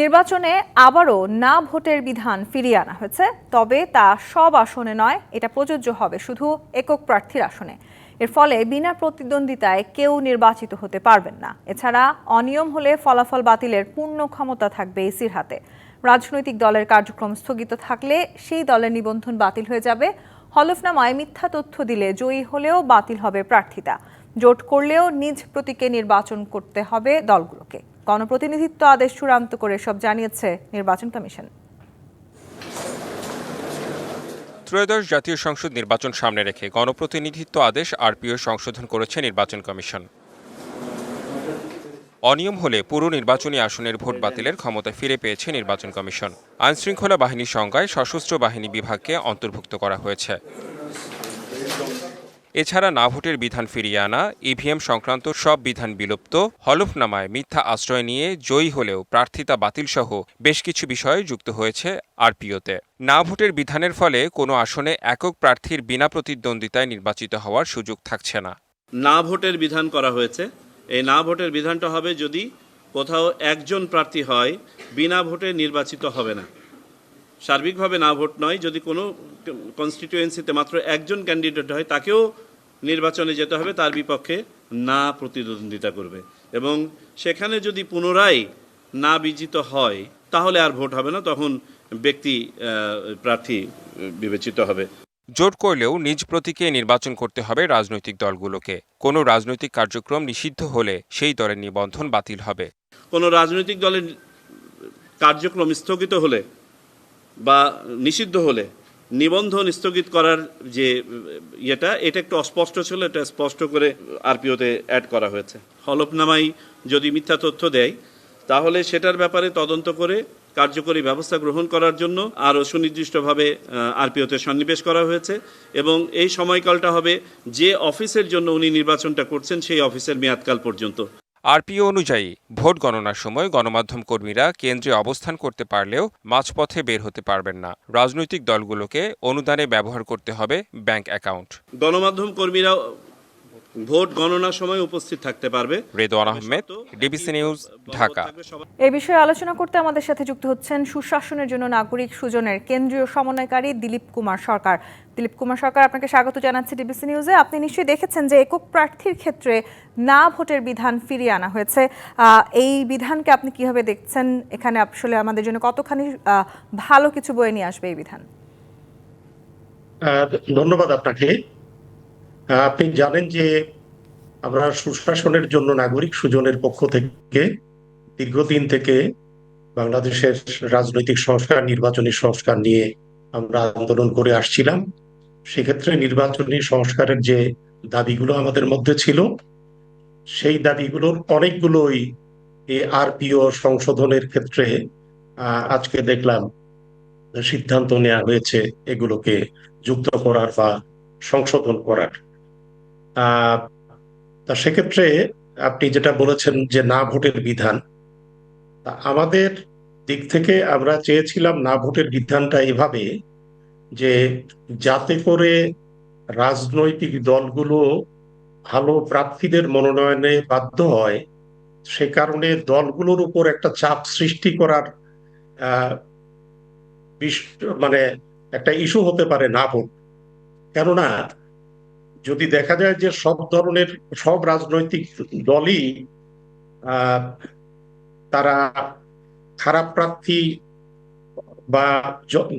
নির্বাচনে আবারও না ভোটের বিধান ফিরিয়ে আনা হয়েছে, তবে তা সব আসনে নয়, এটা প্রযোজ্য হবে শুধু একক প্রার্থীর আসনে। এর ফলে বিনা প্রতিদ্বন্দ্বিতায় কেউ নির্বাচিত হতে পারবেন না। এছাড়া অনিয়ম হলে ফলাফল বাতিলের পূর্ণ ক্ষমতা থাকবে এসির হাতে। রাজনৈতিক দলের কার্যক্রম স্থগিত থাকলে সেই দলের নিবন্ধন বাতিল হয়ে যাবে। হলফনামায় মিথ্যা তথ্য দিলে জয়ী হলেও বাতিল হবে প্রার্থিতা। জোট করলেও নিজ প্রতীকে নির্বাচন করতে হবে দলগুলোকে। গণপ্রতিনিধিত্ব আদেশ চূড়ান্ত করে সব জানিয়েছে নির্বাচন কমিশন। ত্রয়োদশ জাতীয় সংসদ নির্বাচন সামনে রেখে গণপ্রতিনিধিত্ব আদেশ আরপিও সংশোধন করেছে নির্বাচন কমিশন। অনিয়ম হলে পুরো নির্বাচনী আসনের ভোট বাতিলের ক্ষমতা ফিরে পেয়েছে নির্বাচন কমিশন। আইনশৃঙ্খলা বাহিনীর সংজ্ঞায় সশস্ত্র বাহিনী বিভাগকে অন্তর্ভুক্ত করা হয়েছে। এছাড়া না ভোটের বিধান ফিরিয়ে আনা, ইভিএম সংক্রান্ত সব বিধান বিলুপ্ত, হলফনামায় মিথ্যা আশ্রয় নিয়ে জয়ী হলেও প্রার্থিতা বাতিলসহ বেশ কিছু বিষয় যুক্ত হয়েছে আরপিওতে। না ভোটের বিধানের ফলে কোনো আসনে একক প্রার্থীর বিনা প্রতিদ্বন্দ্বিতায় নির্বাচিত হওয়ার সুযোগ থাকছে না। না ভোটের বিধান করা হয়েছে। এই না ভোটের বিধানটা হবে যদি কোথাও একজন প্রার্থী হয়, বিনা ভোটে নির্বাচিত হবে না। সার্বিকভাবে না ভোট নয় যদি কোনো কনস্টিটিউয়েন্সিতে মাত্র একজন ক্যান্ডিডেট হয় তাকেও নির্বাচনে যেতে হবে তার বিপক্ষে না প্রতিদ্বন্দ্বিতা করবে। এবং সেখানে যদি পুনরায় না বিজিত হয় তাহলে আর ভোট হবে না তখন ব্যক্তি প্রার্থী বিবেচিত হবে। জোট করলেও নিজ প্রতীকে নির্বাচন করতে হবে রাজনৈতিক দলগুলোকে। কোনো রাজনৈতিক কার্যক্রম নিষিদ্ধ হলে সেই দলের নিবন্ধন বাতিল হবে। কোনো রাজনৈতিক দলের কার্যক্রম স্থগিত হলে বা নিষিদ্ধ হলে নিবন্ধন স্থগিত করার যে ইয়েটা, এটা একটু অস্পষ্ট ছিল, এটা স্পষ্ট করে আরপিওতে অ্যাড করা হয়েছে। হলফনামাই যদি মিথ্যা তথ্য দেয়, তাহলে সেটার ব্যাপারে তদন্ত করে কার্যকরী ব্যবস্থা গ্রহণ করার জন্য আরও সুনির্দিষ্টভাবে আরপিওতে সন্নিবেশ করা হয়েছে এবং এই সময়কালটা হবে যে অফিসের জন্য উনি নির্বাচনটা করছেন, সেই অফিসের মেয়াদকাল পর্যন্ত। আরপিও অনুযায়ী ভোট গণনার সময় গণমাধ্যম কর্মীরা কেন্দ্রে অবস্থান করতে পারলেও মাঝপথে বের হতে পারবেন না। রাজনৈতিক দলগুলোকে অনুদানে ব্যবহার করতে হবে ব্যাংক অ্যাকাউন্ট। গণমাধ্যম কর্মীরা ভোট গণনার সময় উপস্থিত থাকতে পারবে। Redwan Ahmed DBC news Dhaka. এই বিষয়ে আলোচনা করতে আমাদের সাথে যুক্ত হচ্ছেন সুশাসনের জন্য নাগরিক সুজনের কেন্দ্রীয় সমন্বয়কারী দিলীপ কুমার সরকার। দিলীপ কুমার সরকার আপনাকে স্বাগত জানাচ্ছি ডিবিসি নিউজে। আপনি নিশ্চয়ই দেখেছেন যে একক প্রার্থীর ক্ষেত্রে না ভোটের বিধান ফিরিয়ে আনা হয়েছে। আহ, এই বিধানকে আপনি কীভাবে দেখছেন? এখানে আসলে আমাদের জন্য কতখানি আহ, ভালো কিছু বয়ে নিয়ে আসবে এই বিধান? ধন্যবাদ আপনাকে। আপনি জানেন যে আমরা সুশাসনের জন্য নাগরিক সুজনের পক্ষ থেকে দীর্ঘদিন থেকে বাংলাদেশের রাজনৈতিক সংস্কার, নির্বাচনী সংস্কার নিয়ে আমরা আন্দোলন করে আসছিলাম। সেক্ষেত্রে নির্বাচনী সংস্কারের যে দাবিগুলো আমাদের মধ্যে ছিল, সেই দাবিগুলোর অনেকগুলোই এই আরপিও সংশোধনের ক্ষেত্রে আজকে দেখলাম সিদ্ধান্ত নেওয়া হয়েছে এগুলোকে যুক্ত করার বা সংশোধন করার। তা সেক্ষেত্রে আপনি যেটা বলেছেন যে না ভোটের বিধান আমাদের দিক থেকে আমরা চেয়েছিলাম না ভোটের বিধানটা এভাবে যে যাতে করে রাজনৈতিক দলগুলো ভালো প্রার্থীদের মনোনয়নে বাধ্য হয়, সে কারণে দলগুলোর উপর একটা চাপ সৃষ্টি করার মানে একটা ইস্যু হতে পারে না ভোট। কেননা যদি দেখা যায় যে সব ধরনের, সব রাজনৈতিক দলই তারা খারাপ প্রার্থী বা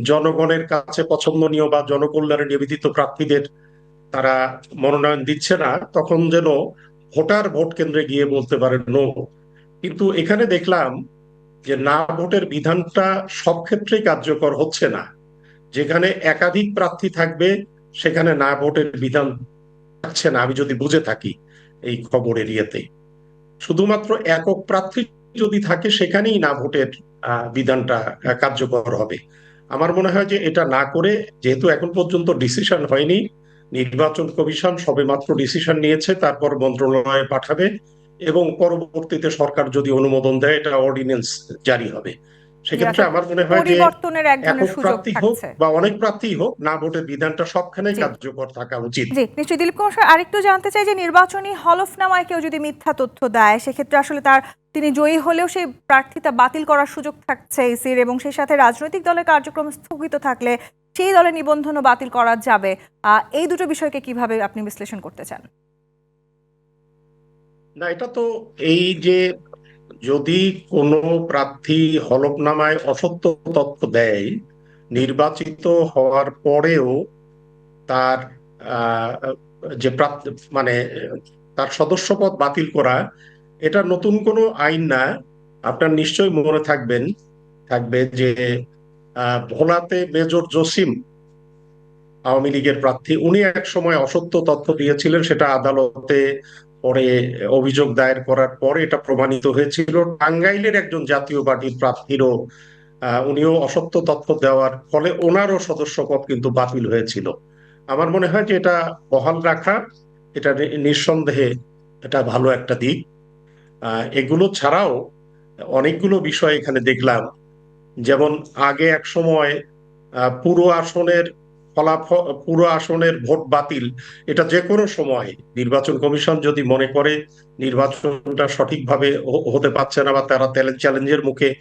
জনগণের কাছে পছন্দনীয় বা জনকল্যাণে নিবেদিত প্রার্থীদের তারা মনোনয়ন দিচ্ছে না, তখন যেন ভোটার ভোট কেন্দ্রে গিয়ে বলতে পারে নো কিন্তু এখানে দেখলাম যে না ভোটের বিধানটা সব ক্ষেত্রেই কার্যকর হচ্ছে না। যেখানে একাধিক প্রার্থী থাকবে, সেখানে না ভোটের বিধান থাকছে না আমি যদি বুঝে থাকি এই খবরের ইয়েতে। শুধুমাত্র একক প্রার্থী যদি থাকে, সেখানেই না ভোটের বিধানটা কার্যকর হবে। আমার মনে হয় যে এটা না করে, যেহেতু এখন পর্যন্ত ডিসিশন হয়নি, নির্বাচন কমিশন সবেমাত্র ডিসিশন নিয়েছে, তারপর মন্ত্রণালয়ে পাঠাবে এবং পরবর্তীতে সরকার যদি অনুমোদন দেয়, এটা অর্ডিন্যান্স জারি হবে। সেক্ষেত্রে আমার মনে হয় যে একক সুযোগ প্রার্থী হোক বা অনেক প্রার্থী হোক না ভোটের বিধানটা সবখানেই কার্যকর থাকা উচিত। জি নিশ্চয়ই। দিলীপ কুমার আরেকটু জানতে চাই যে নির্বাচনী হলফনামায় কেউ যদি মিথ্যা তথ্য দেয় সেক্ষেত্রে আসলে তার তিনি জয়ী হলেও সেই প্রার্থিতা বাতিল করার সুযোগ থাকছে ইসির এবং সেই সাথে রাজনৈতিক দলের কার্যক্রম স্থগিত থাকলে সেই দলের নিবন্ধনও বাতিল করা যাবে। আহ, এই দুটো বিষয়কে কীভাবে আপনি বিশ্লেষণ করতে চান? না এটা তো এই যে যদি কোনো প্রার্থী হলফনামায় অসত্য তথ্য দেয়, নির্বাচিত হওয়ার পরেও তার যে মানে তার সদস্যপদ বাতিল করা, এটা নতুন কোনো আইন না। আপনার নিশ্চয়ই মনে থাকবেন, থাকবে যে ভোলাতে মেজর জসিম আওয়ামী লীগের প্রার্থী, উনি এক সময় অসত্য তথ্য দিয়েছিলেন, সেটা আদালতে পরে অভিযোগ দায়ের করার পরে এটা প্রমাণিত হয়েছিল। টাঙ্গাইলের একজন জাতীয় পার্টির প্রার্থীরও উনিও অসত্য তথ্য দেওয়ার ফলে ওনারও সদস্যপদ কিন্তু বাতিল হয়েছিল। আমার মনে হয় যে এটা বহাল রাখা, এটা নিঃসন্দেহে এটা ভালো একটা দিক। এগুলো ছাড়াও অনেকগুলো বিষয় এখানে দেখলাম। যেমন আগে এক সময় পুরো আসনের ফলাফল পুরো আসনের ভোট বাতিল এটা যে কোনো সময় নির্বাচন কমিশন যদি মনে করে নির্বাচনটা সঠিকভাবে হতে পারছে না বা তারা চ্যালেঞ্জের মুখে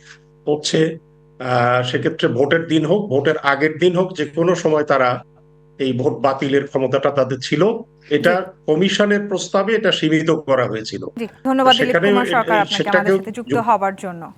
পড়ছে আহ সেক্ষেত্রে ভোটের দিন হোক ভোটের আগের দিন হোক যে কোনো সময় তারা এই ভোট বাতিলের ক্ষমতাটা তাদের ছিল এটা কমিশনের প্রস্তাবে এটা সীমিত করা হয়েছিল। ধন্যবাদ সেটাকেও যুক্ত যুক্ত- হওয়ার জন্য।